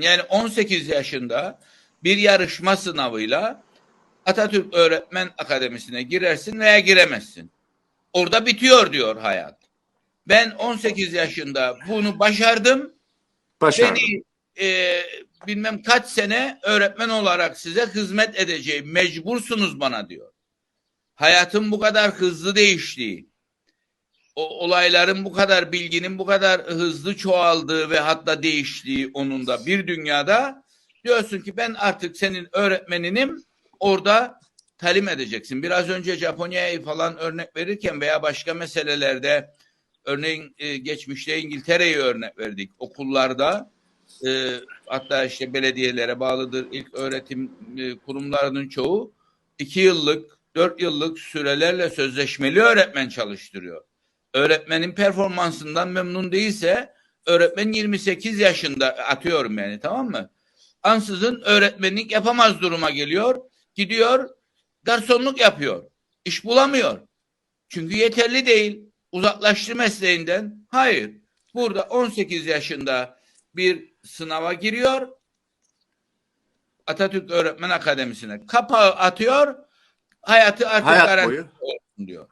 Yani 18 yaşında bir yarışma sınavıyla Atatürk Öğretmen Akademisi'ne girersin veya giremezsin. Orada bitiyor diyor hayat. Ben 18 yaşında bunu başardım. Başardım. Beni e, bilmem kaç sene öğretmen olarak size hizmet edeceğim. Mecbursunuz bana diyor. Hayatın bu kadar hızlı değiştiği, o olayların bu kadar bilginin bu kadar hızlı çoğaldığı ve hatta değiştiği onun da bir dünyada diyorsun ki ben artık senin öğretmeninim orada talim edeceksin. Biraz önce Japonya'yı falan örnek verirken veya başka meselelerde örneğin e, geçmişte İngiltere'yi örnek verdik. Okullarda e, hatta işte belediyelere bağlıdır ilk öğretim e, kurumlarının çoğu iki yıllık, dört yıllık sürelerle sözleşmeli öğretmen çalıştırıyor. Öğretmenin performansından memnun değilse öğretmen 28 yaşında atıyorum yani tamam mı? Ansızın öğretmenlik yapamaz duruma geliyor. Gidiyor garsonluk yapıyor. İş bulamıyor. Çünkü yeterli değil. Uzaklaştı mesleğinden. Hayır. Burada 18 yaşında bir sınava giriyor. Atatürk Öğretmen Akademisi'ne kapağı atıyor. Hayatı artık Hayat garanti diyor.